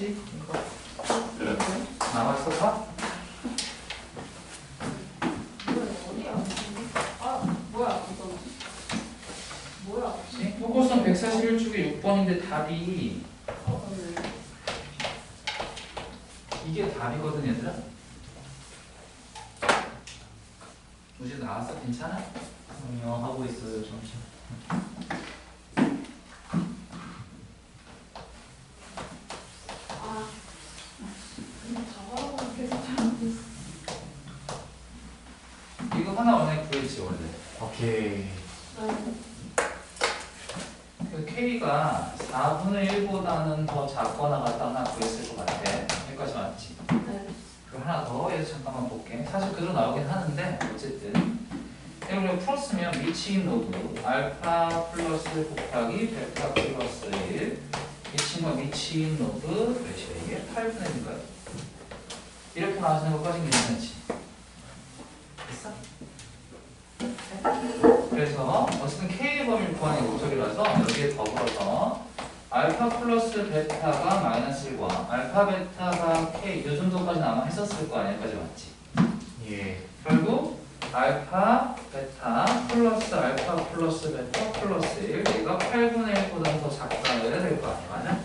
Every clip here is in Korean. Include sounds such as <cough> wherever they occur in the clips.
이거. 봐. 어디야? 아 뭐야 이거 뭐야? 요것은 141쪽에 6번인데 답이 어, 네. 이게 답이거든 얘들아. 문제 나왔어? 괜찮아? 아니요 하고 있어요 점심 아 근데 저거하고 계속 잘하고 있어. 이거 하나 원래 구했지 원래. 오케이 네. 그 K가 4분의 1보다는 더 작거나 같다나 구했을 것 같아. 여기까지 맞지? 네. 그리고 하나 더 여기서 잠깐만 볼게. 사실 그대로 나오긴 하는데 어쨌든 이걸 풀었으면 미치인 노드 알파 플러스 곱하기 베타 플러스 1 미친과 미치인 노드 몇이야 이게? 8분의 1인가요? 이렇게 나와주는 것까지 괜찮지? 됐어? 그래서 어쨌든 K의 범위를 구하는 게 목적이라서 여기에 더불어서 알파 플러스 베타가 마이너스 1과 알파 베타가 K 이 정도까지 아마 했었을 거 아니야? 여기까지 맞지? 예 결국 알파 베타 플러스 알파 플러스 베타 플러스 1 얘가 8분의 1보다 더 작다 이래야 될 거 아니야? 맞아?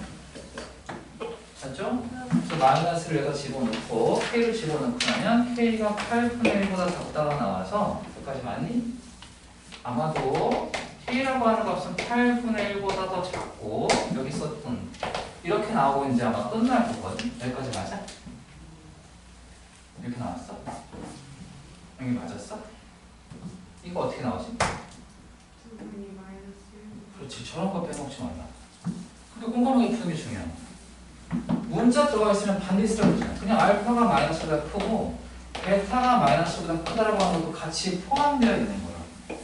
맞죠? 그래서 마이너스를 여기다 집어넣고 K를 집어넣고 나면 K가 8분의 1보다 작다가 나와서 여기까지 맞니? 아마도 K라고 하는 값은 8분의 1보다 더 작고 여기 썼던 이렇게 나오고 이제 아마 끝날 거거든? 여기까지 맞아? 이렇게 나왔어? 여기 맞았어? 이거 어떻게 나오지? 그렇지 저런 거 빼먹지 말라 근데 꼼꼼하게 푸는 게 중요해 문자 들어가 있으면 반드시 들어가잖아 그냥 알파가 마이너스보다 크고 베타가 마이너스보다 크다라고 하는 것도 같이 포함되어 있는 거야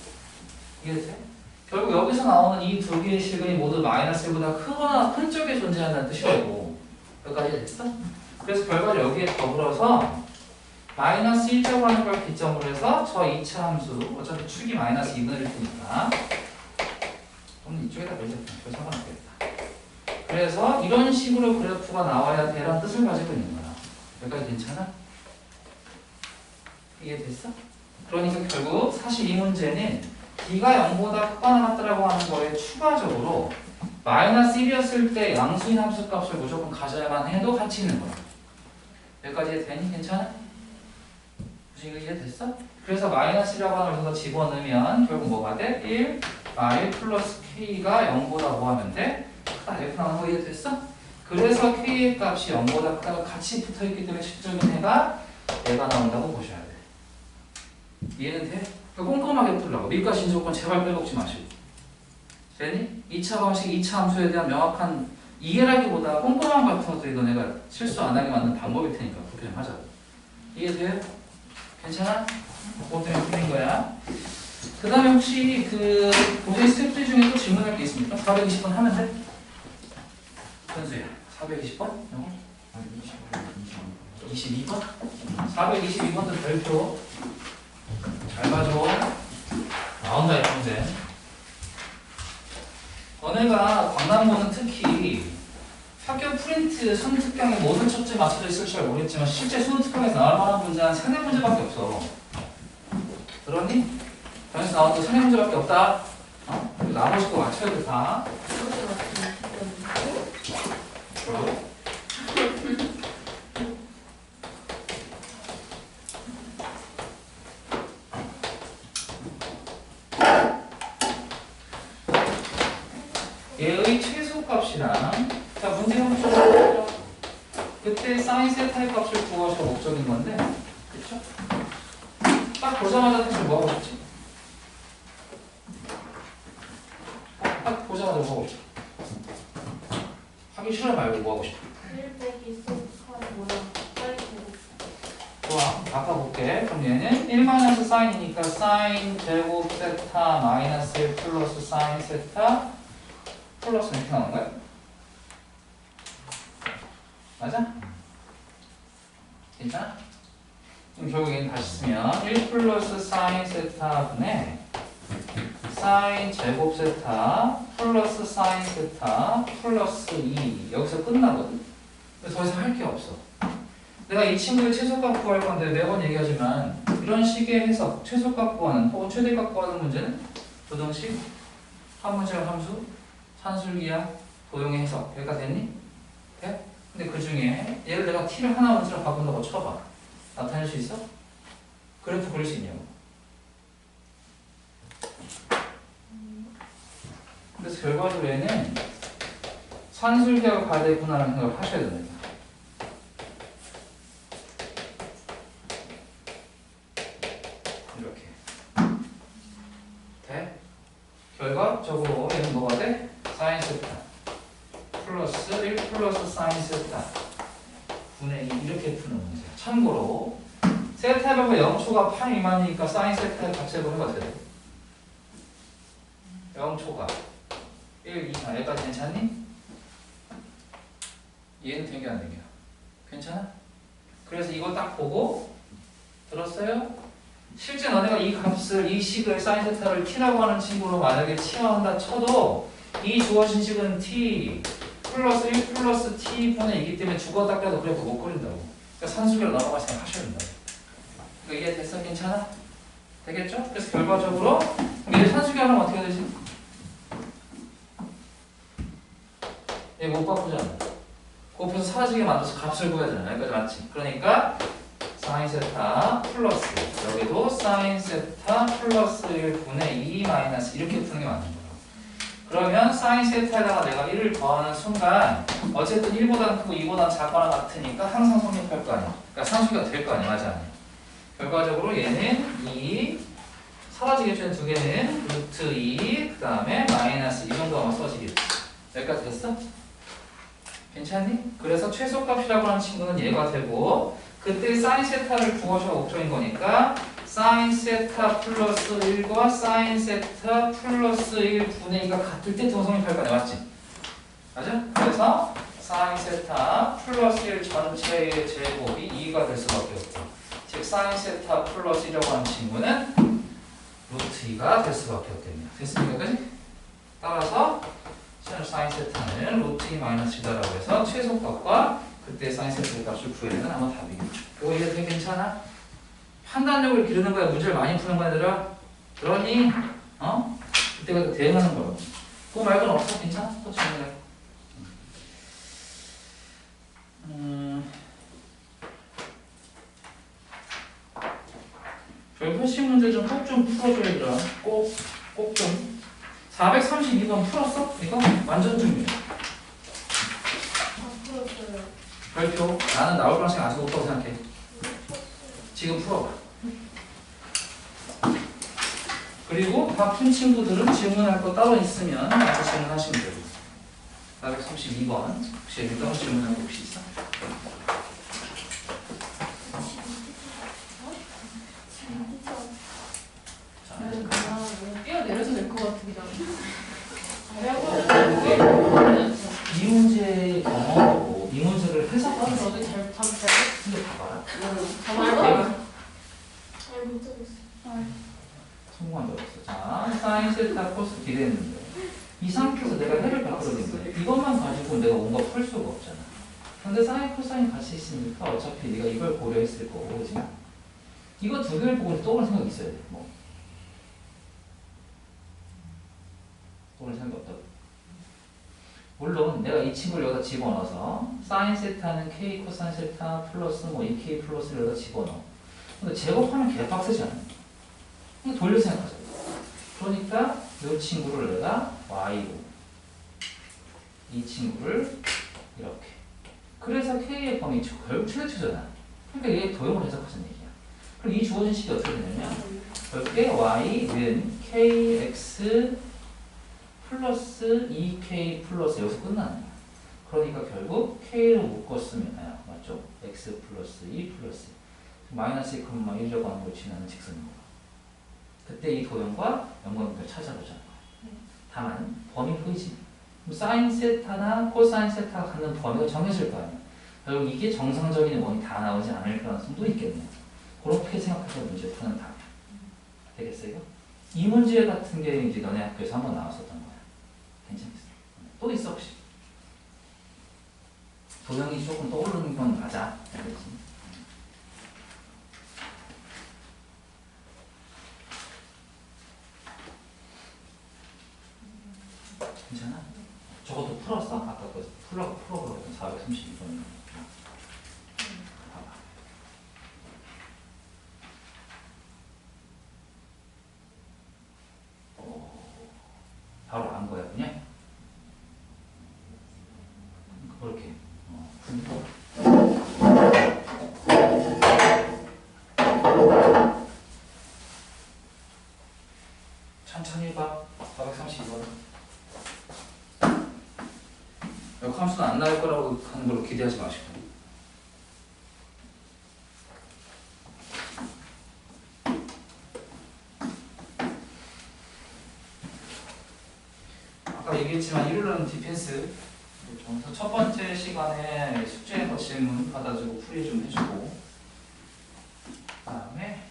이해돼? 결국 여기서 나오는 이 두 개의 식이 모두 마이너스보다 크거나 큰 쪽에 존재한다는 뜻이고 여기까지 됐어? 그래서 결과를 여기에 더불어서 마이너스 1자고 하는 걸 기점으로 해서 저 2차 함수 어차피 축이 마이너스 2분의 1이니까 그럼 이쪽에다 매자 별 상관없겠다 그래서 이런 식으로 그래프가 나와야 되란 뜻을 가지고 있는 거야 여기까지 괜찮아? 이해됐어? 그러니까 결국 사실 이 문제는 D가 0보다 크거나 같다라고 하는 거에 추가적으로 마이너스 1이었을 때 양수인 함수 값을 무조건 가져야만 해도 같이 있는 거야 여기까지 되니? 괜찮아? 혹시 이거 이해 됐어? 그래서 마이너스라고 하는 걸 집어넣으면 결국 뭐가 돼? 1 i 플러스 k가 0보다 뭐 하면 돼? 크다 이렇게 나오는 거 이해됐어? 그래서 k의 값이 0보다 크다가 같이 붙어있기 때문에 실적인 해가 얘가 나온다고 보셔야 돼 이해는 돼? 그러니까 꼼꼼하게 풀라고 밑과 진조건 제발 빼먹지 마시고 됐니? 2차 방식, 2차 함수에 대한 명확한 이해라기보다 꼼꼼한 것들이 너네가 실수 안 하게 만드는 방법일 테니까 그렇게 좀 하자 이해돼요? 괜찮아? 그것 때문에 풀린 거야. 그 다음에 혹시 그 고생 스텝들 중에 또 질문할 게 있습니까? 420번 하면 돼? 현수야, 420번? 영어? 22번? 422번도 별표. 잘 봐줘. 나온다, 이 문제. 너네가 광남고는 특히 학교 프린트 수능 특강에 모든 첫째 맞춰져 있을지 잘 모르겠지만 실제 수능 특강에서 나올 만한 문제 한 세네 문제밖에 없어. 들었니? 그래서 나와도 세네 문제밖에 없다. 어? 나머지 거 맞춰야 돼 다. 그것도 같은 얘의 최소 값이랑 자 문제 좀 그때 사인 세타의 값을 구하셔 목적인 건데 그쵸? 딱 보자마자 사실 뭐 하고 싶지? 딱 보자마자 뭐 하고 싶어? 하기 싫어 말고 뭐 하고 싶어? 1 빼기 소파 뭐야 빨리 보고 좋아 바꿔볼게 그럼 얘는 1마이너스 사인이니까 사인 제곱 세타 마이너스 1 플러스 사인 세타 플러스 이렇게 나오는 거야? 맞아? 괜찮아? 그럼 결국 얘는 다시 쓰면 1 플러스 사인 세타 분의 사인 제곱 세타 플러스 사인 세타 플러스 2 여기서 끝나거든 더 이상 할 게 없어. 내가 이 친구의 최소값 구할 건데 매번 얘기하지만 이런 식의 해석, 최소값 구하는 혹은 최대값 구하는 문제는 부등식, 한문제와 함수, 산술기하, 도형의 해석 여기까지 됐니? 돼? 근데 그 중에 얘를 내가 t를 하나 원수로 바꾼다고 쳐봐. 나타낼 수 있어? 그래프 그릴 수 있냐고. 그래서 결과적으로 얘는 산술기하가 가야 되구나라는 생각을 하셔야 됩니다. 이렇게. 돼? 결과적으로 얘는 뭐가 돼? 사인 세타 플러스 1 플러스 사인 세타 분의 2 이렇게 푸는 문제야. 참고로 세타 값이 0초가 8 미만이니까 사인 세타의 값을 해봐 돼. 0초가 1 이상 여기까지 괜찮니? 얘는 되게 안 되게 괜찮아? 그래서 이거 딱 보고 들었어요? 실제 너네가 이 값을 이 식을 사인 세타를 t라고 하는 친구로 만약에 치환한다 쳐도 이 주어진 식은 t 플러스 1 플러스 t 분의 2기 때문에 죽어 닦여도 그래프 못 그린다고 그러니까 산수계로 넘어갈 생각 하셔야 된다고 이해 됐어? 괜찮아? 되겠죠? 그래서 결과적으로 얘 산수계 하면 어떻게 되지? 얘못 바꾸잖아 곱해서 사라지게 만들어서 값을 구해야 되잖아 여기까지 맞지? 그러니까 사인 세타 플러스 여기도 사인 세타 플러스 1분의 2 마이너스 이렇게 푸는 게 맞는 거야. 그러면 사인 세타에다가 내가 1을 더하는 순간 어쨌든 1보다는 크고 2보다는 작거나 같으니까 항상 성립할 거 아니야. 그러니까 상수가 될 거 아니야. 맞아. 결과적으로 얘는 2 사라지겠죠. 두 개는 루트 2 그 다음에 마이너스 이 정도 아마 써지겠지. 여기까지 됐어? 괜찮니? 그래서 최소값이라고 하는 친구는 얘가 되고 그때 사인 세타를 구하셔 옥조인 거니까 사인 세타 플러스 1과 사인 세타 플러스 1 분의 2가 같을 때팔 거네 맞지? 맞아? 그래서 사인 세타 플러스 1 전체의 제곱이 2가 될 수밖에 없고 즉 사인 세타 플러스 1이라고 하는 친구는 루트 2가 될 수밖에 없겠네요 됐습니까? 여기까지? 따라서 사인 세타는 루트 2 마이너스 2다라고 해서 최소값과 그때 사인 세트 값을 구해내는 아마 답이겠죠. 이거 이해 되게 괜찮아? 판단력을 기르는 거야. 문제를 많이 푸는 거야, 얘들아. 그러니, 어? 그때가 대응하는 거라고. 그거 말고는 없어? 괜찮아? 또 질문해. 음. 별표식 문제 좀 꼭 좀 풀어줘, 얘들아. 꼭, 꼭 좀. 432번 풀었어? 이거? 완전 중요해. 별표 나는 나올 가능성이 아직 없다고 생각해 지금 풀어봐 그리고 다푼 친구들은 질문할 거 따로 있으면 나서 질문하시면 되고 432번 혹시 여기 따로 질문할 거 혹시 있어? 자, 저는 그냥 뭐 뛰어내려서 될 것 같습니다. 이 문제의 경험으로 이 문제를 해석하는 거 어제 잘 잠잘 근데 봐봐라 정말 내가 잘못 들었어. 성공한 적 없어. 자, 사인 세타 코스 기대했는데 이 상태에서 내가 해를 바꾸는데 이것만 가지고 내가 뭔가 풀 수가 없잖아. 근데 사인 코사인 같이 있으니까 어차피 네가 이걸 고려했을 거고, 그지? 이거 두 개를 보고 떠오르는 생각이 있어야 돼. 뭐 떠오르는 생각이 없다고. 물론 내가 이 친구를 여기다 집어넣어서 사인 세타는 k 코사인 세타 플러스 뭐 2k 플러스를 여기다 집어넣어. 근데 제곱하면 개빡세지 않아? 돌려 생각하자. 그러니까 이 친구를 내가 y로 이 친구를 이렇게. 그래서 k의 범위 결국 최대치잖아. 그러니까 얘 도형을 해석하자는 얘기야. 그럼 이 주어진 식이 어떻게 되냐면 넓게 y는 kx 플러스 2k 플러스 여기서 거야. 그러니까 결국 k를 묶었으면 아, 맞죠? x 플러스 2 플러스 마이너스 2, 1이라고 하는 걸 지나는 직선인 거야. 그때 이 도형과 연관관계를 찾아보자는 거야. 다만 범위 보이지? 그럼 사인 세타나 코사인 세타가 갖는 범위가 정해질 거 아니야. 결국 이게 정상적인 원이 다 나오지 않을 가능성도 있겠네요. 그렇게 생각해서 문제 푸는 답이야. 되겠어요? 이 문제 같은 게 이제 너네 학교에서 한번 나왔었던 거야. 괜찮겠어? 또 있어 혹시? 도형이 조금 떠오르는 건 맞아. 알겠지? 괜찮아? 저것도 풀었어? 아까 그 풀어 풀어버렸던 432번. 봐봐. 오, 바로 안 거야 그냥? 그렇게. 어, 풀고. 천천히 봐. 432번. 역 함수는 안 나올 거라고 하는 걸로 기대하지 마시고. 아까 얘기했지만 일요일은 디펜스 첫 번째 시간에 숙제 거 질문 받아주고 풀이 좀 해주고 그다음에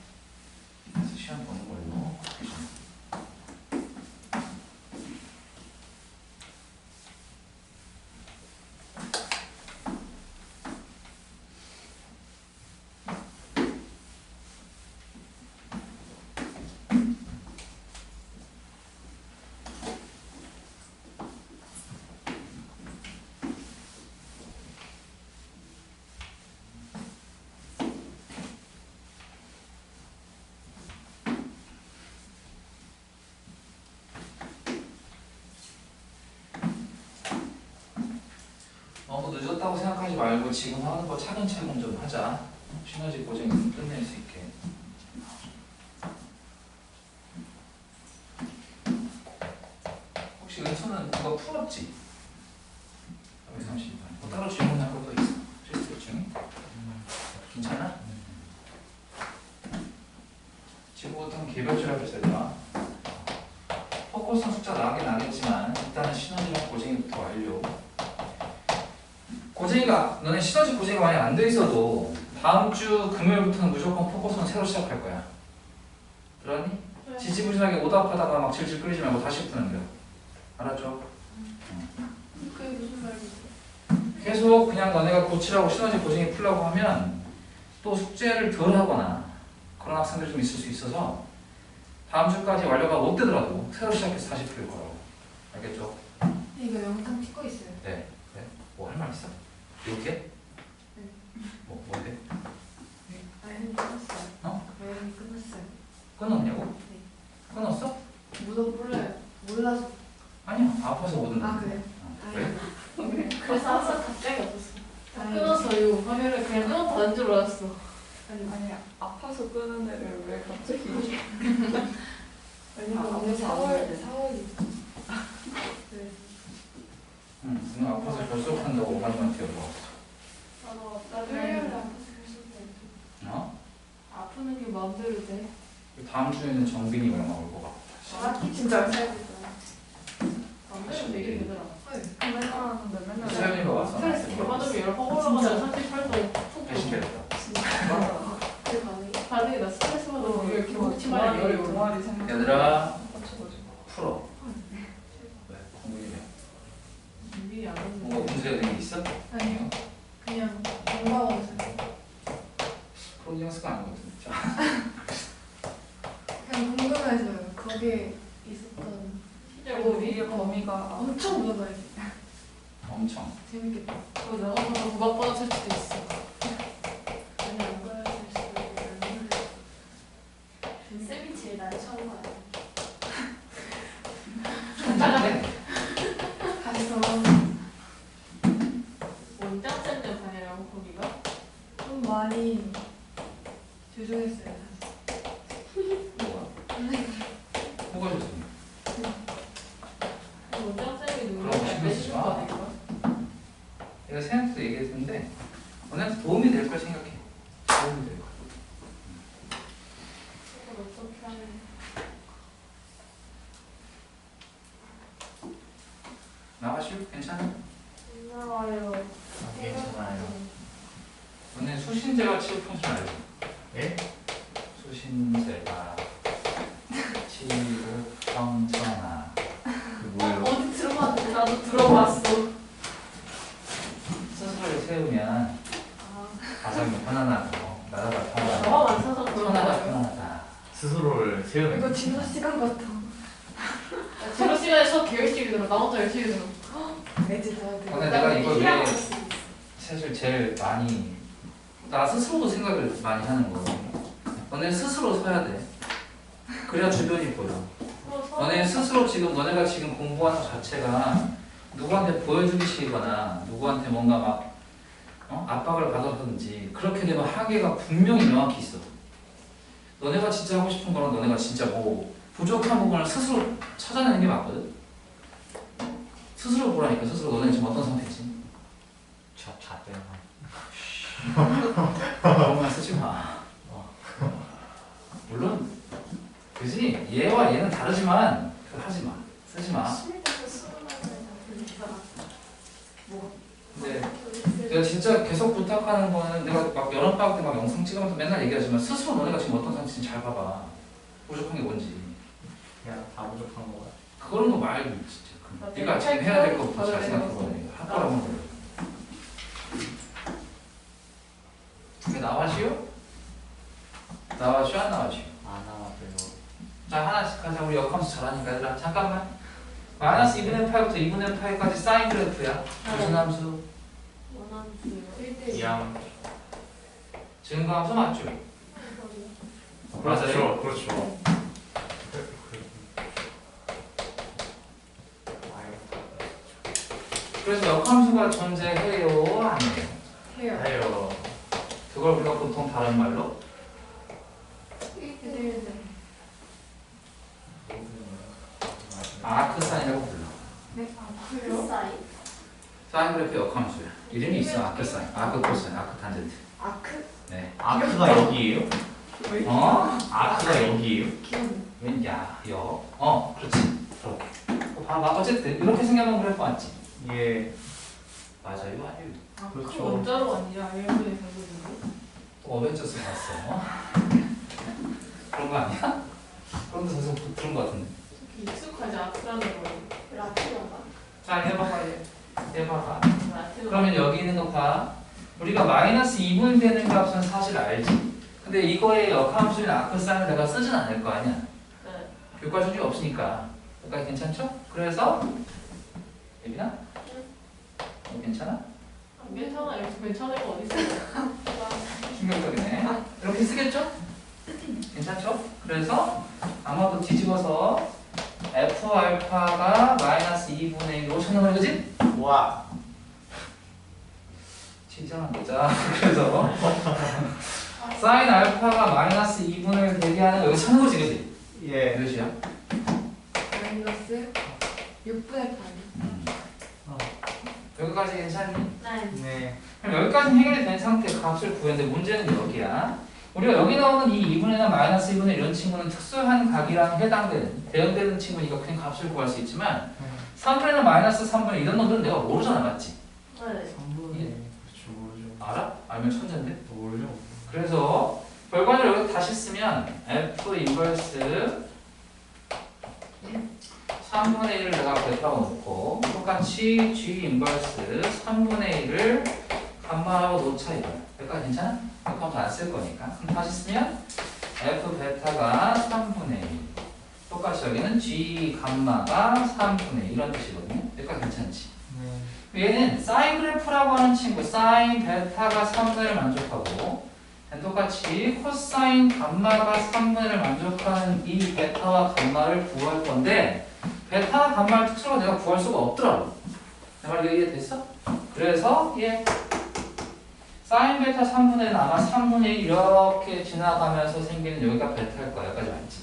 디펜스 시험 보는 걸로 너무 늦었다고 생각하지 말고 지금 하는 거 차근차근 좀 하자. 시너지 좀 끝낼 수 있게. 혹시 은수는 이거 풀었지? 430번. 뭐 따로 질문할 것도 있어? 실습 중에? 괜찮아? 지금부터는 개별적으로 했어야 되나? 포커스는 숫자 나긴 나겠지만 일단은 시너지랑 고쟁이부터 완료. 고쟁이가 너네 시너지 고쟁이가 많이 안 돼 있어도 다음 주 금요일부터는 무조건 포커스는 새로 시작할 거야. 그러니 지지부진하게 오답하다가 막 질질 끌리지 말고 다시 푸는 거야. 알았죠? 그게 무슨 말이지? 계속 그냥 너네가 고치라고 시너지 고쟁이 풀라고 하면 또 숙제를 덜 하거나 그런 학생들이 좀 있을 수 있어서 다음 주까지 완료가 못 되더라도 새로 시작해서 다시 풀 거라고. 알겠죠? 이거 영상 찍고 있어요. 네. 그래? 뭐할 말 있어? 이렇게? 네. 뭐, 뭔데? 아니 끝났어요. 어? 여행이 끝났어요. 끊었냐고? 네. 끊었어? 무도 몰라요. 몰라서. 아니야. 아파서 못 듣는 아 그래? 어, 그래? <laughs> 그래서 항상 갑자기 없었어. 끊어서 이거 화면을 그냥 끊었다는 줄 알았어. 아니 아니 아파서 끄는 애를 왜 갑자기 <laughs> 왜냐면 아, 오늘 아파서 안 4월 해야 4월이. 네. 응. 오늘 아파서 결석한다고 오간만한테 연락 나도 토요일에 나중에 아파서 결석돼. 어? 아프는 게 마음대로 돼. 다음 주에는 정빈이 얼마 올것 같아. 아 진짜 마음대로 되게 되더라. 맨날 세연이가 와서 스트레스 개받으면 열 허벌어가지고 38도 푹 배신됐다. 그 반응이. 나 스트레스 받으면 이렇게 동아리 목치마에 열이 올라. 얘들아 풀어. 왜? 공부해. 준비 안 했는데. 문제가 된게 있어? 아니요. 그냥 반가워서. 그런 연습가 아니거든. 자, 그냥 거기에 있었던 그리고 우리 위에 범위가 엄청 물어봐요. 엄청. 재밌겠다. 그거 나가서 구박 받았을 수도 있어. 아니 안 그랬을 수도 있는데. 쌤이 제일 날 처음 봐요. 근데 가서 원장쌤 때 다니라고 거기가? 좀 많이 조종했어요. 뭐가? 뭐가 좋습니다. 원장쌤이 그럼 누구냐 신경 쓰지 빼줄 마. 거 아닐까? 내가 세한테도 얘기했는데 너네한테 도움이 될 걸 생각해. 도움이 될 걸. 그걸 어떻게 하면 나가실 괜찮아? 안 나와요. 아, 괜찮아요. 너네 수신제가 치료평 좀 알죠? 예? 수신제가 치료평천하 그 뭐예요? 어디 들어봤는데 나도 들어봤어. 스스로의 세 세우면 아, 가장이 편안하고 나라가 편안하고 저만 안 사서 그런 편안하다 거예요. 편안하다 스스로를 세우는 이거 진도 시간 같아. 제로 시간에 수업 개 열심히 들어. 나 혼자 열심히 들어. 다. 근데 내가 이걸 왜. 사실 제일 많이 나 스스로도 생각을 많이 하는 거거든요 너네 스스로 서야 돼 그래야 주변이 보여 너네 스스로 지금 너네가 지금 공부하는 것 자체가 누구한테 보여주기 싫거나 누구한테 뭔가 막 어? 압박을 받아서든지 그렇게 되면 한계가 분명히 명확히 있어. 너네가 진짜 하고 싶은 거는 너네가 진짜 뭐 부족한 부분을 스스로 찾아내는 게 맞거든. 스스로 보라니까 스스로 너네 지금 어떤 상태지? 자, 잣대. <laughs> 그런 말 쓰지 마. 물론 그지 얘와 얘는 다르지만 그거 하지 마. 쓰지 마. 근데 내가 진짜 계속 부탁하는 거는 내가 막 여름 방학 때 막 영상 찍으면서 맨날 얘기하지만 스스로 너네가 지금 어떤 상태인지 잘 봐봐 부족한 게 뭔지 그냥 다 부족한 거야. 그거는 뭐 말고 진짜 나그 네가 지금 해야 될 거부터 잘 생각해봐 할 거라고 그래 그게 나와시오? 나와시오 안 나와시오? 안 나왔어요. 자 하나씩 하자 우리 역함수 잘하니까 얘들아 잠깐만 마이너스 2분의 8부터 2분의 8까지 사인 그래프야 무슨 함수? 원함수요. 이양. 증거함수 맞죠? 그렇죠. 그렇죠. 그래서 역함수가 존재해요? 아니에요? 해요. 해요. 그걸 우리가 보통 다른 말로 아크사인이라고 불러. 네, 아, 그? 사이 사인 그래프 역함수야. 이름이 있어. 아크사인, 아크 코사인, 아크 탄젠트. 아크? 네. 아크가 여기예요? 왜? 어? 아크가 여기예요? 웬 야, 여. 어, 그렇지. 그렇게. 어, 봐봐. 어쨌든 이렇게 생각하면 그래프 맞지? 예. 맞아요, 아니에요. 아, 그렇죠. 그 원자로 아니야. 1분의 100분인데. 또 어벤져스 봤어. <laughs> 그런 거 아니야? 그런 데서 들은 거 같은데. 익숙하지 않다는 거. 라틴어가 자, 해봐봐. 얘. 해봐봐. 라틴어. 그러면 여기 있는 거 봐. 우리가 마이너스 2분 되는 값은 사실 알지. 근데 이거의 역함수인 아크사인을 내가 쓰진 않을 거 아니야. 네. 교과 준비 없으니까. 여기까지 괜찮죠? 그래서 예빈아? 어, 괜찮아? 안 괜찮아. 이렇게 괜찮을 거 어디 있어? <laughs> 충격적이네. 이렇게 쓰겠죠? <clears throat> 괜찮죠? 그래서 아마도 뒤집어서 f 알파가 마이너스 2분의 1 5천 원을 그지? 와. 진짜만 보자. 그래서 사인 알파가 마이너스 2분의 1 되게 하는 거 여기 찾는 거지, 그지? 예. 몇이야? 마이너스 6분의 8. 여기까지 괜찮니? 네 네. 그럼 여기까지 해결이 된 상태 값을 구했는데 문제는 여기야. 우리가 여기 나오는 이 2분의나 마이너스 2분의 이런 친구는 특수한 각이랑 해당되는 대응되는 친구니까 그냥 값을 구할 수 있지만 3분의나 마이너스 3분의 이런 놈들은 내가 모르잖아 맞지? 네. 3분의 그렇죠. 모르죠. 알아? 알면 천재인데? 모르죠. 그래서 결과를 여기 다시 쓰면 F 인버스 3분의 1을 내가 베타고 놓고 똑같이 G 인버스 3분의 1을 감마하고 놓자 이거야 여기까지 괜찮아? 여기까지 안쓸 거니까 그럼 다시 쓰면 F 베타가 3분의 1 똑같이 여기는 G 감마가 3분의 1 이런 뜻이거든요 여기까지 괜찮지? 네. 얘는 사인 그래프라고 하는 친구 사인 베타가 3분의 1을 만족하고 똑같이 코사인 감마가 3분의 1을 만족하는 이 베타와 감마를 구할 건데 베타나 감마의 특수로 내가 구할 수가 없더라고 내 말 이해됐어? 그래서 얘 사인 베타 3분의 1은 아마 3분의 1 이렇게 지나가면서 생기는 여기가 베타일 거야 여기까지 맞지?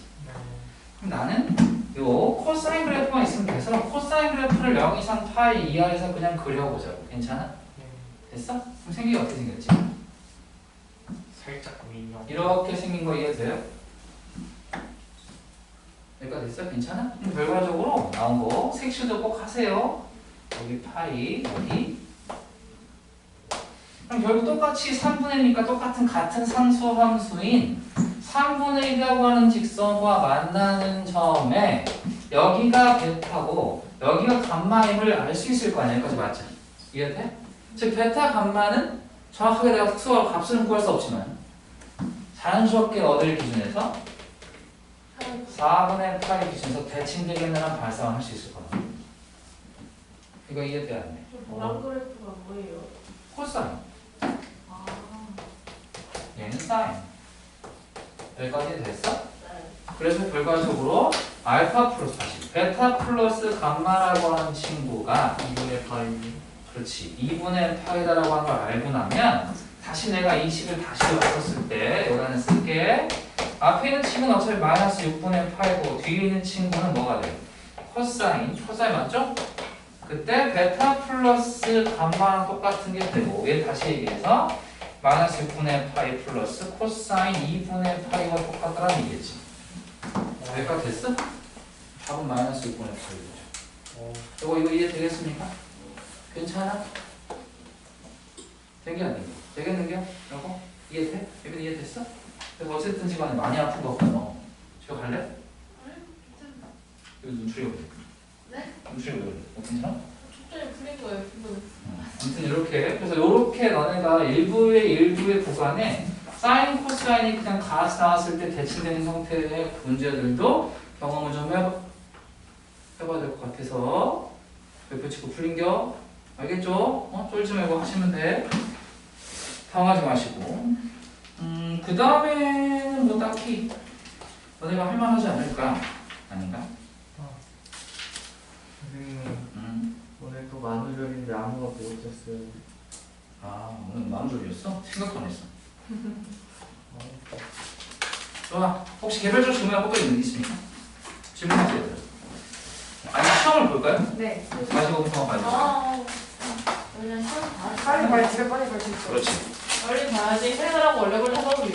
그럼 나는 요 코사인 그래프만 있으면 돼서 코사인 그래프를 0 이상 파이 이하에서 그냥 그려보자고 괜찮아? 됐어? 그럼 생기가 어떻게 생겼지? 살짝 민영. 이렇게 생긴 거 이해돼요? 여기까지 됐어? 괜찮아? 그럼 결과적으로 나온 거 색칠도 꼭 하세요 여기 파이 여기 그럼 결국 똑같이 3분의 1이니까 똑같은 같은 상수 함수인 3분의 1이라고 하는 직선과 만나는 점에 여기가 베타고 여기가 감마임을 알 수 있을 거 아니야 여기까지 맞지? 이해돼? 즉 베타 감마는 정확하게 내가 특수한 값은 구할 수 없지만 자연스럽게 얻을 기준에서 4분의 파이 기준에서 대칭 되겠느란 발상을 할 수 있을 거다. 이거 이해 돼야 돼. 보람 그래프가 뭐예요? 코사인, 아, 얘는 사인. 여기까지 됐어? 네. 그래서 결과적으로 알파 플러스 다시 베타 플러스 감마라고 하는 친구가 2분의 파이. 그렇지 2분의 파이다라고 하는 걸 알고 나면 다시 내가 이 식을 다시 바꿨을 때 여기다는 쓸게 앞에 있는 친구는 어차피 마이너스 6분의 파이고 뒤에 있는 친구는 뭐가 돼? 코사인 코사인 맞죠? 그때 베타 플러스 감마랑 똑같은 게 되고 얘 다시 얘기해서 마이너스 6분의 파이 플러스 코사인 2분의 파이가 똑같다는 얘기지 여기까지 됐어? 답은 마이너스 6분의 파이죠 어. 이거 이거 이해 되겠습니까? 괜찮아? 되게 안 되게? 되겠는겨? 이거? 이해돼? 예빈 이해됐어? 그래서 어쨌든 지금 많이 아픈 거 같아 너 집에 갈래? 여기 눈출이 왜 그래? 네? 눈출이 왜 그래? 어, 괜찮아? 초점이 풀린 거예요, 기분. 아무튼 이렇게 그래서 이렇게 너네가 일부의 일부의 구간에 사인 코사인이 그냥 다 나왔을 때 대칭되는 형태의 문제들도 경험을 좀 해봐, 해봐야 될 것 같아서 몇표 치고 풀린겨 알겠죠? 어? 쫄지 말고 하시면 돼 당하지 마시고 음, 그 다음에는 뭐 딱히 너네가 할만하지 않을까? 아닌가? 선생님 음. 오늘 또 만우절인데 아무것도 못했어요. 아 오늘 마음졸이었어? 생각도 안 했어 어. 좋아. 혹시 개별적으로 질문할 것도 있는 게 있습니까? 질문하세요. 아니 시험을 볼까요? 네. 45분 봐야죠. 아, 그냥 시험 다 빨리 빨리 집에 빨리 갈수 있어. 그렇지. 빨리 가야지. 퇴근하고 원래 걸려 하다 보니.